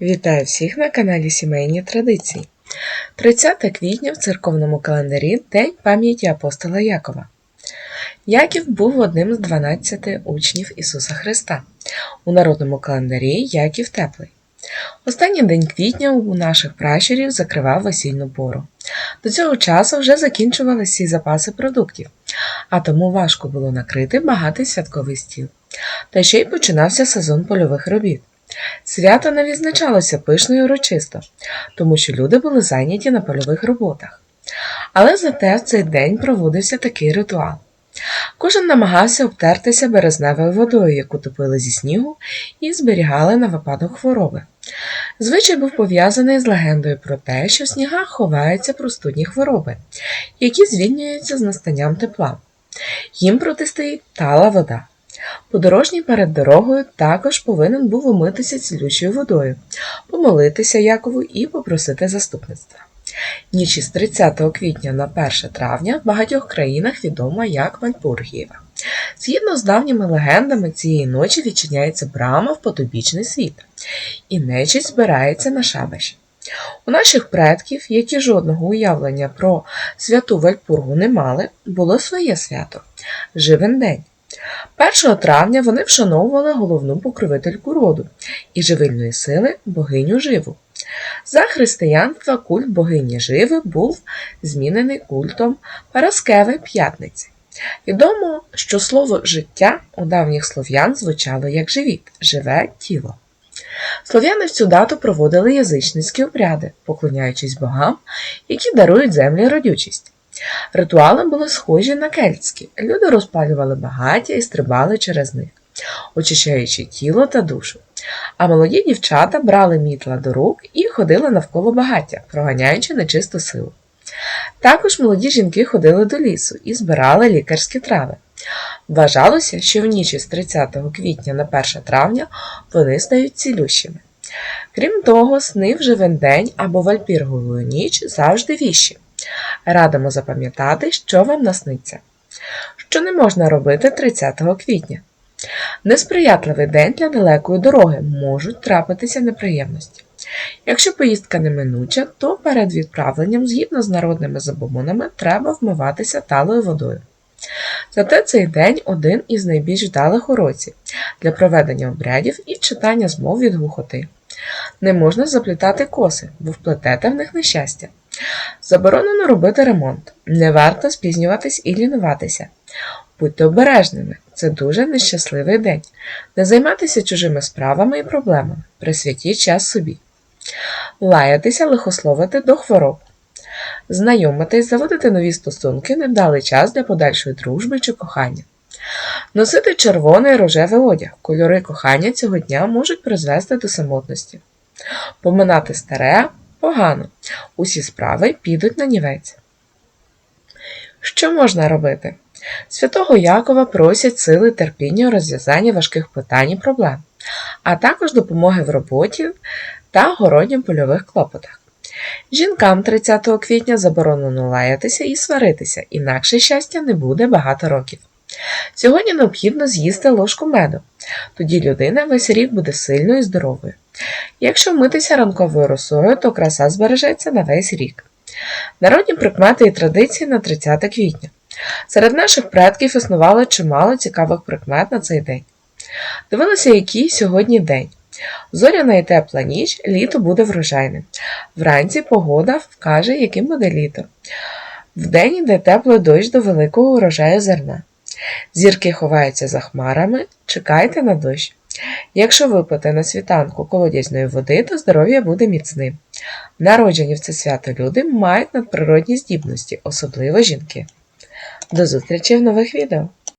Вітаю всіх на каналі Сімейні Традиції. 30 квітня в церковному календарі День пам'яті апостола Якова. Яків був одним з 12 учнів Ісуса Христа. У народному календарі Яків теплий. Останній день квітня у наших пращурів закривав весільну пору. До цього часу вже закінчувалися всі запаси продуктів, а тому важко було накрити багатий святковий стіл. Та ще й починався сезон польових робіт. Свято не відзначалося пишно і урочисто, тому що люди були зайняті на польових роботах. Але зате в цей день проводився такий ритуал. Кожен намагався обтертися березневою водою, яку топили зі снігу, і зберігали на випадок хвороби. Звичай був пов'язаний з легендою про те, що в снігах ховаються простудні хвороби, які звільнюються з настанням тепла. Їм протистоїть тала вода. Подорожній перед дорогою також повинен був умитися цілючою водою, помолитися Якову і попросити заступництва. Ніч із 30 квітня на 1 травня в багатьох країнах відома як Вальпургієва. Згідно з давніми легендами, цієї ночі відчиняється брама в потойбічний світ, і нечість збирається на шабаші. У наших предків, які жодного уявлення про святу Вальпургу не мали, було своє свято Живен день. 1 травня вони вшановували головну покровительку роду і живильної сили богиню Живу. За християнства культ богині Живи був змінений культом Параскеви П'ятниці. Відомо, що слово життя у давніх слов'ян звучало як живіт, живе тіло. Слов'яни в цю дату проводили язичницькі обряди, поклоняючись богам, які дарують землі родючість. Ритуали були схожі на кельтські. Люди розпалювали багаття і стрибали через них, очищаючи тіло та душу. А молоді дівчата брали мітла до рук і ходили навколо багаття, проганяючи нечисту силу. Також молоді жінки ходили до лісу і збирали лікарські трави. Вважалося, що в ніч із 30 квітня на 1 травня вони стають цілющими. Крім того, сни в живен день або вальпіргову ніч завжди віщі. Радимо запам'ятати, що вам насниться. Що не можна робити 30 квітня. Несприятливий день для далекої дороги можуть трапитися неприємності. Якщо поїздка неминуча, то перед відправленням, згідно з народними забобонами, треба вмиватися талою водою. Зате цей день один із найбільш вдалих у році для проведення обрядів і читання змов від глухоти. Не можна заплітати коси, бо вплетете в них нещастя. Заборонено робити ремонт, не варто спізнюватись і лінуватися. Будьте обережними, це дуже нещасливий день. Не займайтеся чужими справами і проблемами, присвятіть час собі. Лаятися, лихословити до хвороб. Знайомитись, заводити нові стосунки невдалий час для подальшої дружби чи кохання. Носити червоний і рожевий одяг. Кольори кохання цього дня можуть призвести до самотності. Поминати старе погано. Усі справи підуть на нівець. Що можна робити? Святого Якова просять сили терпіння у розв'язанні важких питань і проблем, а також допомоги в роботі та городнім польових клопотах. Жінкам 30 квітня заборонено лаятися і сваритися, інакше щастя не буде багато років. Сьогодні необхідно з'їсти ложку меду, тоді людина весь рік буде сильною і здоровою. Якщо вмитися ранковою росою, то краса збережеться на весь рік. Народні прикмети і традиції на 30 квітня. Серед наших предків існувало чимало цікавих прикмет на цей день. Дивилися, який сьогодні день. Зоряна і тепла ніч, літо буде врожайним. Вранці погода вкаже, яким буде літо. Вдень йде теплий дощ до великого урожаю зерна. Зірки ховаються за хмарами, чекайте на дощ. Якщо випити на світанку колодязної води, то здоров'я буде міцним. Народжені в це свято люди мають надприродні здібності, особливо жінки. До зустрічі в нових відео!